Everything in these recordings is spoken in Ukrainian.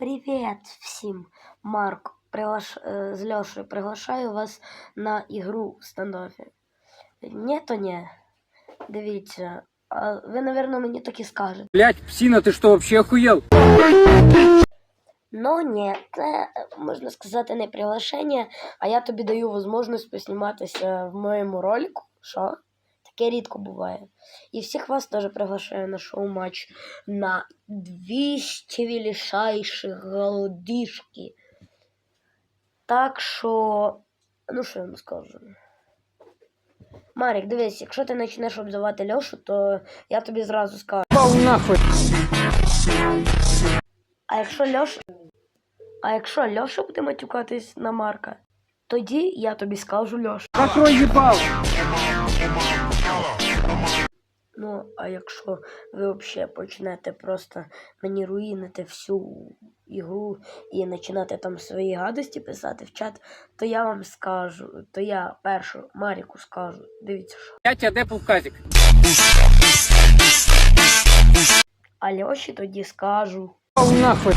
Привіт всім! Марк приглаш... е, з Льошею приглашаю вас на ігру в стендофі. Ні, то ні. Дивіться, а ви, напевно, мені так і скажете. Блять, псина, ты что, вообще охуел? Ну ні, це можна сказати не приглашення, а я тобі даю можливість посніматися в моєму ролику. Що? Таке рідко буває. І всіх вас теж приглашаю на шоу-матч на 200 величайших голодишки. Так що, ну що я вам скажу. Марік, дивись, якщо ти почнеш обзивати Льошу, то я тобі зразу скажу. Нахуй. А якщо Льоша. А якщо Льоша буде матюкатись на Марка, тоді я тобі скажу Льоша. Закрой ебал. Ну, а якщо ви взагалі почнете просто мені руїнити всю ігру і починати там свої гадості писати в чат, то я вам скажу, то я першу Маріку скажу. Дивіться що. Я тебя депал казик. А Льоші тоді скажу. Нахуй.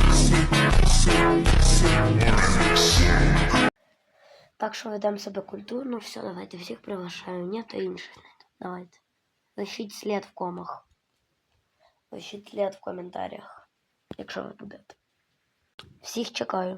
Так що ведемо себе культурно, все, давайте всіх приглашаю. Ні, то інших. Давайте. Лишіть слід в комах. Лишіть слід в коментарях, якщо ви будете. Всіх чекаю.